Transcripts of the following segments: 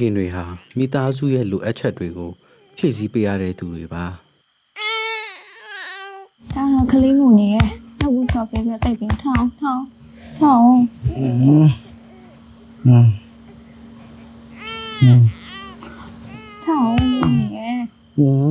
ခင်တွေဟာမိသားစုရဲ့လိုအပ်ချက်တွေကိုဖြည့်ဆည်းပေးရတဲ့သူတွေပါ ဒါတော့ကလေးငုံနေရဲ့နောက်ဘူးတော့ပြပြတိတ်ပြီးထောင်းထောင်းထောင်း อืมอืมอืม ထောင်းနေရဲ့ อืม ม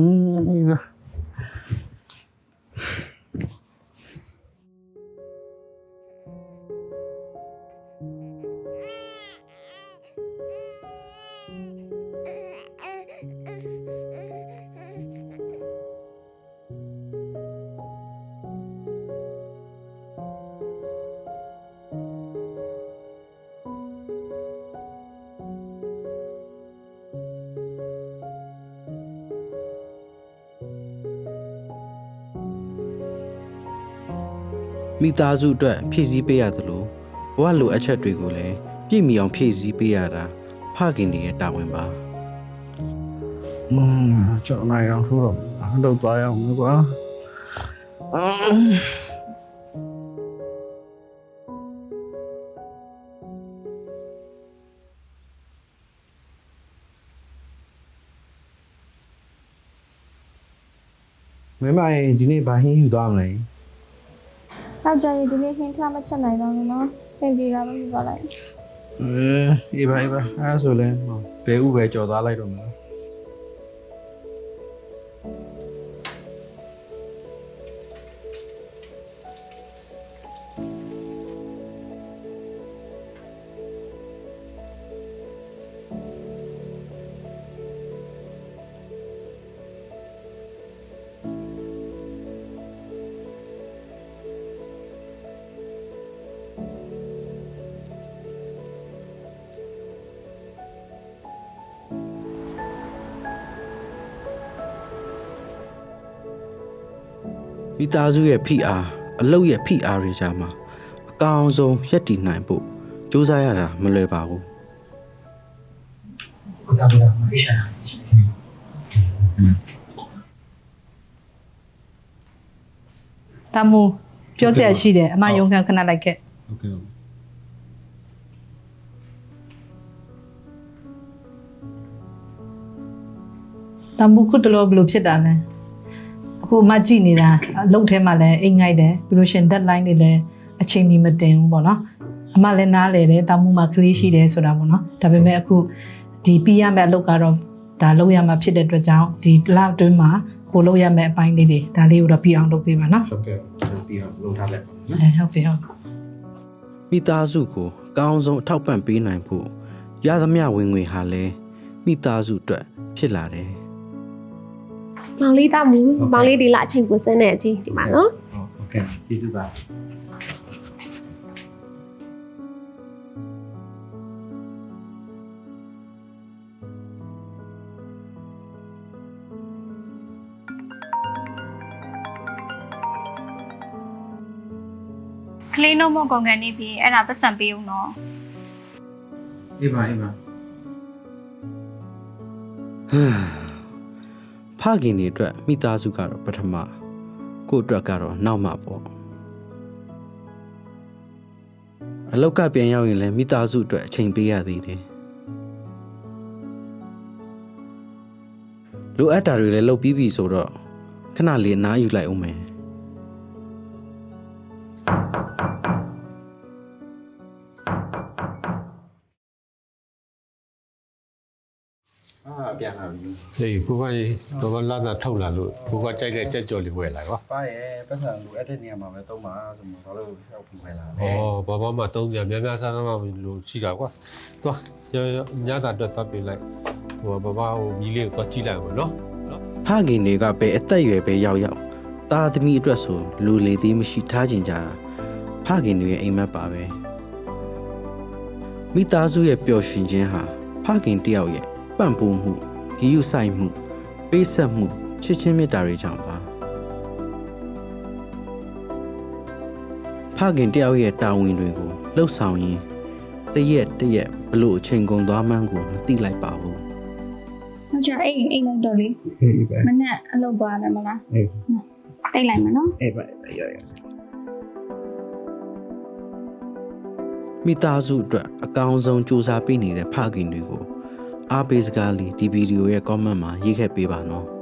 မိသားစုအတွက်ဖြည့်ဆည်းပေးရသလိုဘဝလိုအပ်ချက်တွေကိုလည်းပြည့်မီအောင်ဖြည့်ဆည်းပေးရတာဖခင်တွေရဲ့တာဝန်ပါอืมကြောင်နိုင်အောင်ထိုးတော့အားတော့သွားရအောင်လေကွာအာမင်းမရင်ဒီနေ့ဘာဟင်းယူသွားမလဲ နောက်ကြရင်ဒီနေ့ခင်းထားမချက်နိုင်တော့ဘူးနော်စင်ပြေတာပဲပြပါလိုက်အဲအေးပါအေးပါအဲဒါဆိုလဲဘယ်ဥပဲကြော်သွားလိုက်တော့မလား မိသားစုရဲ့ဖိအားအလုပ်ရဲ့ဖိအားတွေကြားမှာအကောင်းဆုံးရက်တည်နိုင်ဖို့စူးစမ်းရတာမလွယ်ပါဘူး ကိုစားပြတာမဖြစ်ရှာတာ တမူပြောစရာရှိတယ်အမယုံခံခဏလိုက်ခဲ့ โอเค တမူခုတလောဘယ်လိုဖြစ်တာလဲ အခုအမကြည့်နေတာအလုပ်ထဲမှာလည်းအိမ်ငိုက်တယ်ပြီးလို့ရှရင် deadline တွေလည်းအချိန်မီမတင်ဘူးပေါ့နော်အမလည်းနားလေတယ်တမူမှာကလေးရှိတယ်ဆိုတာပေါ့နော်ဒါပေမဲ့အခုဒီပြီးရမယ့်အလုပ်ကတော့ဒါလုပ်ရမှာဖြစ်တဲ့အတွက်ကြောင့်ဒီတစ်လအတွင်းမှာကိုလုပ်ရမယ့်အပိုင်းလေးတွေဒါလေးကိုတော့ပြီးအောင်လုပ်ပေးပါနော်ဟုတ်ကဲ့ပြီးအောင်လုပ်ထားလိုက်အဲဟုတ်ပြီဟုတ်ပြီမိသားစုကိုအကောင်းဆုံးအထောက်ပံ့ပေးနိုင်ဖို့ရသမျှဝင်ငွေဟာလည်းမိသားစုအတွက်ဖြစ်လာတယ် မောင်လေးတောက်မူမောင်လေးဒီလာအချိန်ပိုစင်းနေအကြီးဒီမှာနော်ဟုတ်ကဲ့ကျေးဇူးပါကလေးနှုတ်မကုန်ကန်နေပြီအဲ့ဒါပတ်စံပေးဦးနော်အေးပါအေးပါဟမ် ဖခင်တွေအတွက်မိသားစုကတော့ပထမကိုယ့်အတွက်ကတော့နောက်မှပေါ့အလောက်ကပြန်ရောက်ရင်လည်းမိသားစုအတွက်အချိန်ပေးရသေးတယ်လိုအပ်တာတွေလည်းလုပ်ပြီးပြီဆိုတော့ခဏလေးအနားယူလိုက်အောင်မယ် အာပြန်လာပြီ။ဒီကိုကတော့ဘာလာတာထောက်လာလို့ကိုကကြိုက်တဲ့ကြက်ကြော်လေးဝယ်လာကွာပါရဲ့ပတ်စံလိုအပ်တဲ့နေရာမှာပဲသုံးပါဆိုမှဘာလို့ရှောက်ဖွယ်လာ။လဲအော်ဘာဘာမှသုံးကြများများစားစားမှလို့ရှိတာကွာ။သွားညညတာအတွက်တပ်ပေးလိုက်။ဟိုဘာဘာဟိုမီးလေးကိုသွားကြည့်လိုက်အောင်နော်ဖခင်တွေကပဲအသက်အရွယ်ပဲရောက်ရောက်တာသမီအတွက်ဆိုလူလေသေးမရှိထားကျင်ကြတာဖခင်တွေရဲ့အိမ်မက်ပါပဲမိသားစုရဲ့ပျော်ရွှင်ခြင်းဟာဖခင်တယောက်ရဲ့ ပံ့ပိုးမှုဂရုစိုက်မှု ပေးဆက်မှုချစ်ချင်းမေတ္တာတွေကြောင့်ပါဖခင်တယောက်ရဲ့တာဝန်တွေကိုလှုပ်ဆောင်ရင်းတရက်တရက်ဘလို့အချိန်ကုန်သွားမှန်းကိုမသိလိုက်ပါဘူးနောက်ကြအိမ်အိမ်လိုက်တော့လေအေးပဲမနဲ့အလုပ်သွားတယ်မလားအေးတိတ်လိုက်မယ်နော်အေးပါရရမိသားစုအတွက်အကောင်းဆုံးစူးစမ်းပေးနေတဲ့ဖခင်တွေကို အားပေးစကားလေးဒီဗီဒီယိုရဲ့ comment မှာရေးခဲ့ပေးပါနော်